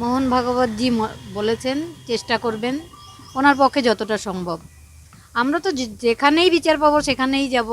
মোহন ভাগবতজি বলেছেন, চেষ্টা করবেন, ওনার পক্ষে যতটা সম্ভব। আমরা তো যেখানেই বিচার পাবো, সেখানেই যাব।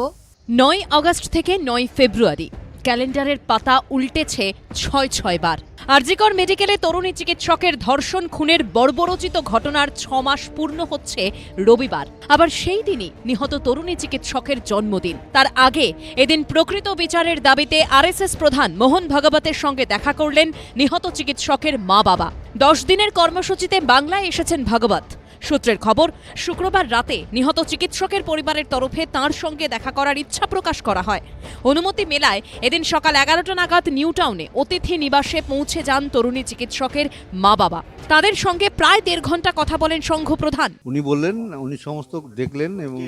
নয় আগস্ট থেকে নয় ফেব্রুয়ারি। ক্যালেন্ডারের পাতা উল্টেছে ছয় ছয় বার আরজিকর মেডিকেলে তরুণী চিকিৎসকের ধর্ষণ খুনের বর্বরচিত ঘটনার ছ মাস পূর্ণ হচ্ছে রবিবার। আবার সেই দিনই নিহত তরুণী চিকিৎসকের জন্মদিন। তার আগে এদিন প্রকৃত বিচারের দাবিতে আরএসএস প্রধান মোহন ভাগবতের সঙ্গে দেখা করলেন নিহত চিকিৎসকের মা বাবা দশ দিনের কর্মসূচিতে বাংলায় এসেছেন ভাগবত। সূত্রের খবর, শুক্রবার রাতে নিহত চিকিৎসকের পরিবারের তরফে তাঁর সঙ্গে দেখা করার ইচ্ছা প্রকাশ করা হয়। অনুমতি মেলায় এদিন সকাল এগারোটা নাগাদ নিউ টাউনে অতিথি নিবাসে পৌঁছে যান তরুণী চিকিৎসকের মা বাবা তাদের সঙ্গে প্রায় দেড় ঘণ্টা কথা বলেন সংঘ প্রধান উনি বললেন, উনি সমস্ত দেখলেন এবং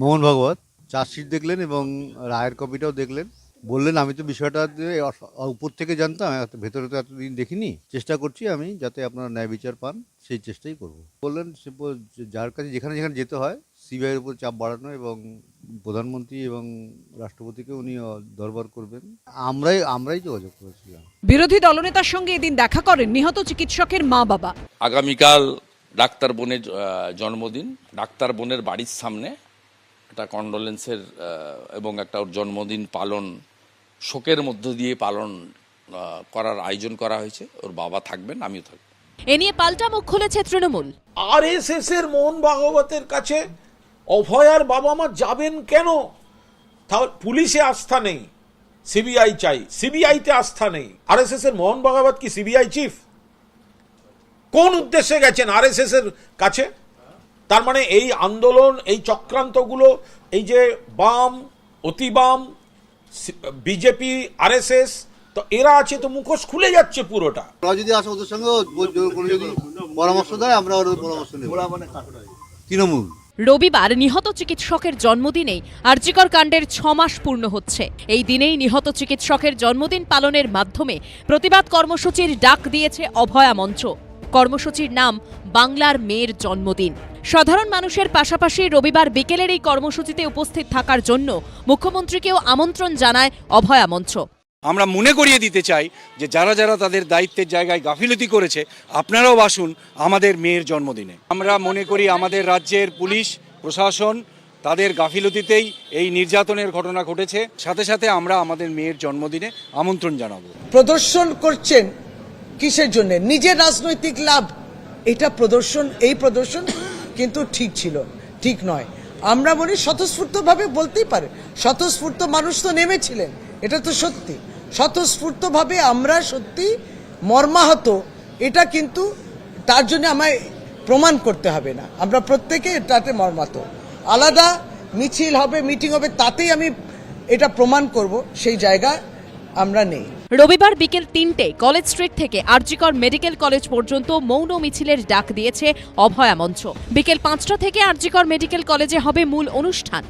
মোহন ভাগবত, চার্জশিট দেখলেন এবং রায়ের কপিটাও দেখলেন। বললেন আমি তো বিষয়টা উপর থেকে জানতাম ভেতরে তো এতদিন দেখিনি। চেষ্টা করছি আমি যাতে আপনারা ন্যায় বিচার পান সেই চেষ্টাই করব। বললেন সে যার কাছে যেখানে যেখানে যেতে হয় সিবিআইয়ের উপর চাপ বাড়ানো এবং প্রধানমন্ত্রী এবং রাষ্ট্রপতিকে উনি দরবার করবেন। আমরাই আমরাই যোগাযোগ করেছিলাম। বিরোধী দলনেতার সঙ্গে এদিন দেখা করেন নিহত চিকিৎসকের মা বাবা। আগামীকাল ডাক্তার বোনের জন্মদিন। ডাক্তার বোনের বাড়ির সামনে একটা কন্ডোলেন্সের এবং একটা ওর জন্মদিন পালন শোকের মধ্য দিয়ে পালন করার আয়োজন করা হয়েছে। ওর বাবা থাকবেন আমিও থাকব। এ নিয়ে পাল্টা মুখ খুলেছে তৃণমূল। আরএসএস এর মোহন ভাগবতের কাছে অভয়ার বাবা মা যাবেন কেন? তাহলে পুলিশে আস্থা নেই সিবিআই চাই। সিবিআইতে আস্থা নেই। আর এস এস এর মোহন ভাগবত কি সিবিআই চিফ? কোন উদ্দেশ্যে গেছেন আর এস এস এর কাছে? তার মানে এই আন্দোলন এই চক্রান্তগুলো এই যে বাম অতি বাম বিজেপি আরএসএস তো এরা আছে তো মুখোশ খুলে যাচ্ছে পুরোটা। ওরা যদি আসে ওদের সঙ্গে কোনো যদি পরামর্শ দেয় আমরা ওদের পরামর্শ নেব। তৃণমূল। রবিবার নিহত চিকিৎসকের জন্মদিনেই আরজিকর কাণ্ডের ছ মাস পূর্ণ হচ্ছে। এই দিনেই নিহত চিকিৎসকের জন্মদিন পালনের মাধ্যমে প্রতিবাদ কর্মসূচির ডাক দিয়েছে অভয়া মঞ্চ। কর্মসূচির নাম বাংলার মেয়ের জন্মদিন। সাধারণ মানুষের পাশাপাশি রবিবার বিকেলের এই কর্মসূচিতে উপস্থিত থাকার জন্য মুখ্যমন্ত্রীকেও আমন্ত্রণ জানায় অভয়া মঞ্চ আমরা মনে করিয়ে দিতে চাই যে যারা যারা তাদের দায়িত্বের জায়গায় গাফিলতি করেছে আপনারাও আসুন আমাদের মেয়ের জন্মদিনে। আমরা মনে করি আমাদের রাজ্যের পুলিশ প্রশাসন তাদের গাফিলতিতেই এই নির্যাতনের ঘটনা ঘটেছে। সাথে সাথে আমরা আমাদের মেয়ের জন্মদিনে আমন্ত্রণ জানাব। প্রদর্শন করছেন কিসের জন্য? নিজের রাজনৈতিক লাভ। এটা প্রদর্শন, এই প্রদর্শন কিন্তু ঠিক ছিল। ঠিক নয়। আমরা বলি স্বতঃস্ফূর্তভাবে বলতেই পারে। স্বতঃস্ফূর্ত মানুষ তো নেমেছিলেন। এটা তো সত্যি। স্বতঃস্ফূর্তভাবে আমরা সত্যি মর্মাহত। এটা কিন্তু তার জন্য আমায় প্রমাণ করতে হবে না। আমরা প্রত্যেকে তাতে মর্মাহত। আলাদা মিছিল হবে, মিটিং হবে, তাতেই আমি এটা প্রমাণ করব। সেই জায়গা আমরা নেই। রবিবার বিকেল তিনটে কলেজ স্ট্রিট থেকে আরজিকর মেডিকেল কলেজ পর্যন্ত মৌন মিছিলের ডাক দিয়েছে অভয়া মঞ্চ। বিকেল পাঁচটা থেকে আরজিকর মেডিকেল কলেজে হবে মূল অনুষ্ঠান।